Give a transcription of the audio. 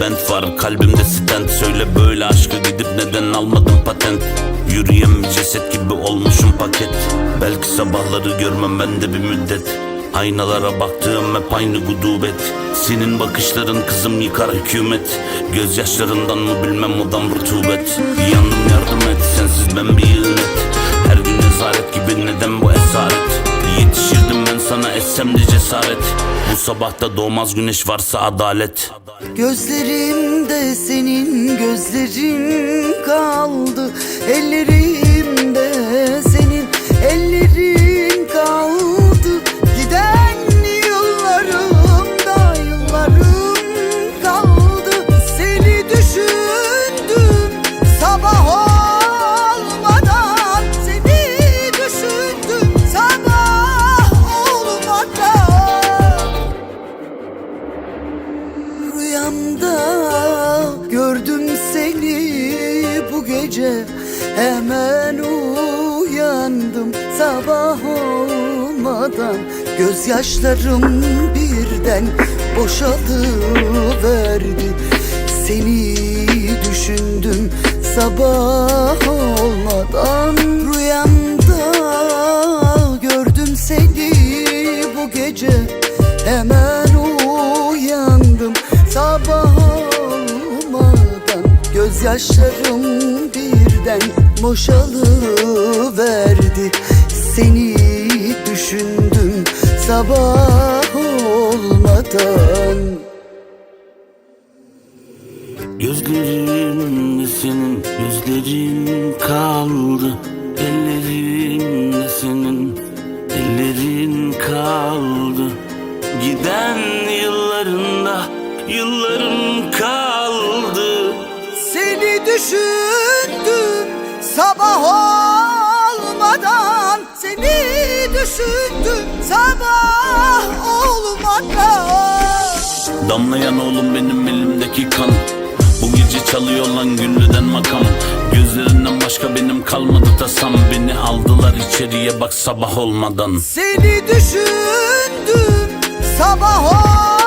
bent var. Kalbimde stent. Söyle böyle aşkı gidip neden almadım patent? Yürüyen ceset gibi olmuşum paket. Belki sabahları görmem ben de bir müddet. Aynalara baktığım hep aynı gudubet. Senin bakışların kızım yıkar hükümet. Gözyaşlarından mı bilmem odam rutubet Yandım yardım et sensiz ben bir yığın et Her gün ezaret gibi neden bu esaret? Yetişirdim ben sana etsem de cesaret. Bu sabahta doğmaz güneş varsa adalet. Gözlerimde senin gözlerin kaldı. Ellerimde Rüyamda gördüm seni bu gece. Hemen uyandım sabah olmadan. Gözyaşlarım birden boşalıverdi Seni. Düşündüm sabah olmadan olmadan Gözyaşlarım birden boşalıverdi. Seni düşündüm sabah olmadan. Gözlerimde senin gözlerin kaldı. Ellerimde senin ellerin kaldı. Giden kaldı. Seni düşündüm sabah olmadan. Seni düşündüm sabah olmadan. Damlayan oğlum benim elimdeki kan. Bu gece çalıyor lan güllüden makam. Gözlerinden başka benim kalmadı tasam Beni aldılar içeriye bak sabah olmadan. Seni düşündüm sabah olmadan